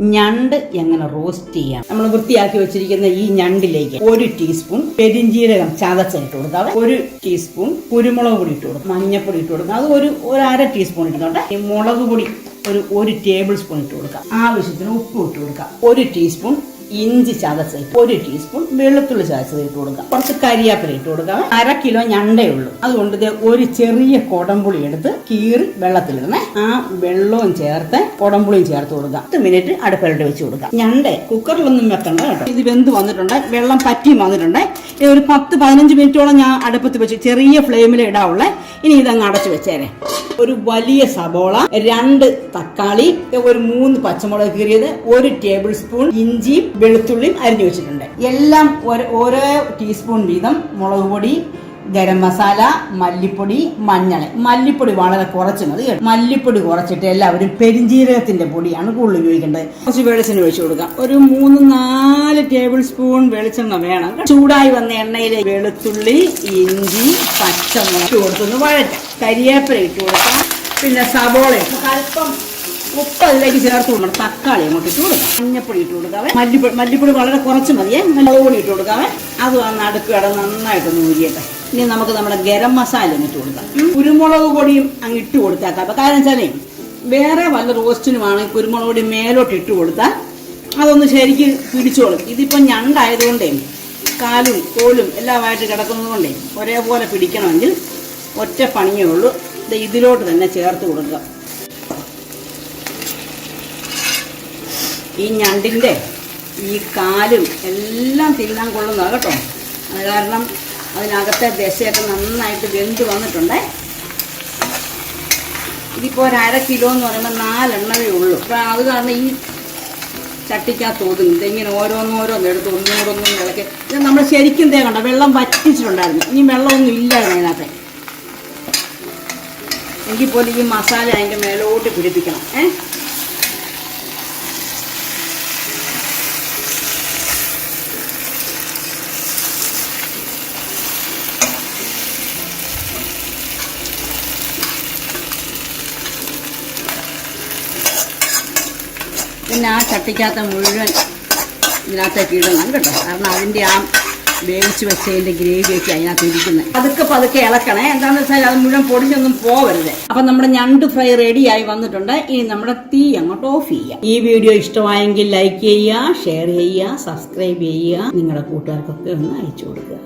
ഞണ്ട് എങ്ങനെ റോസ്റ്റ് ചെയ്യാം? നമ്മൾ വൃത്തിയാക്കി വെച്ചിരിക്കുന്ന ഈ ഞണ്ടിലേക്ക് ഒരു ടീസ്പൂൺ പെരിഞ്ചീരകം ചതച്ചിട്ട് കൊടുക്കാം. ഒരു ടീസ്പൂൺ കുരുമുളക് പൊടി ഇട്ട് കൊടുക്കും. മഞ്ഞപ്പൊടി ഇട്ട് കൊടുക്കാം. അത് ഒരു ഒരു അര ടീസ്പൂൺ ഇടുന്നുണ്ട് ഈ മുളക് പൊടി ഒരു ഒരു ടേബിൾ സ്പൂൺ ഇട്ട് കൊടുക്കാം. ആവശ്യത്തിന് ഉപ്പ് ഇട്ട് കൊടുക്കാം. ഒരു ടീസ്പൂൺ ഇഞ്ചി ചതച്ച് ഒരു ടീസ്പൂൺ വെളുത്തുള്ളി ചതച്ചത് ഇട്ട് കൊടുക്കുക. കുറച്ച് കരിയാപ്പില ഇട്ട് കൊടുക്കാം അര കിലോ ഞണ്ടേ ഉള്ളൂ അതുകൊണ്ട് ഇത് ഒരു ചെറിയ കൊടംപുളി എടുത്ത് കീറി വെള്ളത്തിലിടണേ ആ വെള്ളവും ചേർത്ത് കൊടംപുളിയും ചേർത്ത് കൊടുക്കുക. പത്ത് മിനിറ്റ് അടുപ്പിലിട്ട് വെച്ച് കൊടുക്കുക. ഞണ്ട് കുക്കറിലൊന്നും വെക്കണ്ട കേട്ടോ. ഇത് വെന്ത് വന്നിട്ടുണ്ട്. വെള്ളം പറ്റിയും വന്നിട്ടുണ്ട്. ഇത് ഒരു പത്ത് പതിനഞ്ച് മിനിറ്റോളം ഞാൻ അടുപ്പത്ത് വെച്ച് ചെറിയ ഫ്ലെയിമിൽ ഇടാവുള്ളേ. ഇനി ഇതങ്ങ് അടച്ചു വെച്ചേരെ. ഒരു വലിയ സബോള രണ്ട് തക്കാളി ഒരു മൂന്ന് പച്ചമുളക് കീറിയത് ഒരു ടേബിൾ സ്പൂൺ ഇഞ്ചി വെളുത്തുള്ളിയും അരിഞ്ഞു വെച്ചിട്ടുണ്ട്. എല്ലാം ഓരോ ടീസ്പൂൺ വീതം മുളക് പൊടി ഗരം മസാല മല്ലിപ്പൊടി മഞ്ഞൾ. മല്ലിപ്പൊടി വളരെ കുറച്ച് മതി മല്ലിപ്പൊടി കുറച്ചിട്ട് എല്ലാവരും പെരിഞ്ജീരകത്തിന്റെ പൊടിയാണ് കൂടുതൽ ഉപയോഗിക്കേണ്ടത്. കുറച്ച് വെളിച്ചെണ്ണ ഒഴിച്ചു കൊടുക്കാം. ഒരു മൂന്ന് നാല് ടേബിൾ സ്പൂൺ വെളിച്ചെണ്ണ വേണം. ചൂടായി വന്ന എണ്ണയിൽ വെളുത്തുള്ളി ഇഞ്ചി പച്ചമുളക് ഇട്ട് കൊടുത്തൊന്ന് വഴറ്റാം. കരിയേപ്പര ഇട്ട് കൊടുക്കാം. പിന്നെ സവോള അല്പം ഉപ്പ് അതിലേക്ക് ചേർത്ത് കൊടുക്കണം. തക്കാളി അങ്ങോട്ട് ഇട്ട് കൊടുക്കാം. മഞ്ഞപ്പൊടി ഇട്ട് കൊടുക്കാവേ മല്ലിപ്പൊടി മല്ലിപ്പൊടി വളരെ കുറച്ച് മതിയേ. മുളകുപൊടി ഇട്ട് കൊടുക്കാവേ അത് വന്ന് അടുക്ക് നന്നായിട്ട് നന്നായിട്ടൊന്ന് ഇനി നമുക്ക് നമ്മുടെ ഗരം മസാല ഒന്ന് ഇട്ട് കൊടുക്കാം. കുരുമുളക് പൊടിയും അങ്ങ് ഇട്ട് കൊടുത്താക്കാം. അപ്പൊ കാരണം വെച്ചാലേ വേറെ വല്ല റോസ്റ്റിനുമാണ് കുരുമുളക് പൊടി മേലോട്ട് ഇട്ട് കൊടുത്താൽ അതൊന്ന് ശരിക്ക് പിടിച്ചോളും. ഇതിപ്പം ഞണ്ടായതുകൊണ്ടേ കാലും കോലും എല്ലാമായിട്ട് കിടക്കുന്നതുകൊണ്ടേ ഒരേപോലെ പിടിക്കണമെങ്കിൽ ഒറ്റ പണിയേ ഉള്ളൂ. ഇത് ഇതിലോട്ട് തന്നെ ചേർത്ത് കൊടുക്കുക. ഈ ഞണ്ടിന്റെ ഈ കാലും എല്ലാം തിന്നാൻ കൊള്ളുന്നതാണ് കേട്ടോ. അത് കാരണം അതിനകത്തെ ദശയൊക്കെ നന്നായിട്ട് വെന്ത് വന്നിട്ടുണ്ടേ. ഇതിപ്പോൾ ഒരു അര കിലോ എന്ന് പറയുമ്പോൾ നാലെണ്ണമേ ഉള്ളൂ. അപ്പോൾ അത് കാരണം ഈ ചട്ടിക്കകത്ത് ഒതുങ്ങും ഇങ്ങനെ ഓരോന്നോരോന്ന് എടുത്ത് ഒന്നോടൊന്നും ഇളക്കി. ഇത് നമ്മൾ ശരിക്കും തേ വെള്ളം വറ്റിച്ചിട്ടുണ്ടായിരുന്നു. ഇനി വെള്ളമൊന്നും ഇല്ലായിരുന്നു അതിനകത്ത്. എങ്കിൽ പോലും ഈ മസാല അതിന്റെ മേലോട്ട് പിടിപ്പിക്കണം. ഏഹ് പിന്നെ ആ ചട്ടിക്കകത്ത് മുഴുവൻ ഇതിനകത്തേക്ക് ഇടണം കേട്ടോ. കാരണം അതിന്റെ ആ വേവിച്ച് വെച്ചതിന്റെ ഗ്രേവിയൊക്കെ അതിനകത്ത് ഇരിക്കുന്നത് പതുക്കെ പതുക്കെ ഇളക്കണേ. എന്താണെന്ന് വെച്ചാൽ അത് മുഴുവൻ പൊടിഞ്ഞൊന്നും പോവരുത്. അപ്പം നമ്മുടെ ഞണ്ട് ഫ്രൈ റെഡിയായി വന്നിട്ടുണ്ട്. ഇനി നമ്മുടെ തീ അങ്ങോട്ട് ഓഫ് ചെയ്യാം. ഈ വീഡിയോ ഇഷ്ടമായെങ്കിൽ ലൈക്ക് ചെയ്യുക ഷെയർ ചെയ്യുക സബ്സ്ക്രൈബ് ചെയ്യുക. നിങ്ങളുടെ കൂട്ടുകാർക്കൊക്കെ ഒന്ന് അയച്ചു കൊടുക്കുക.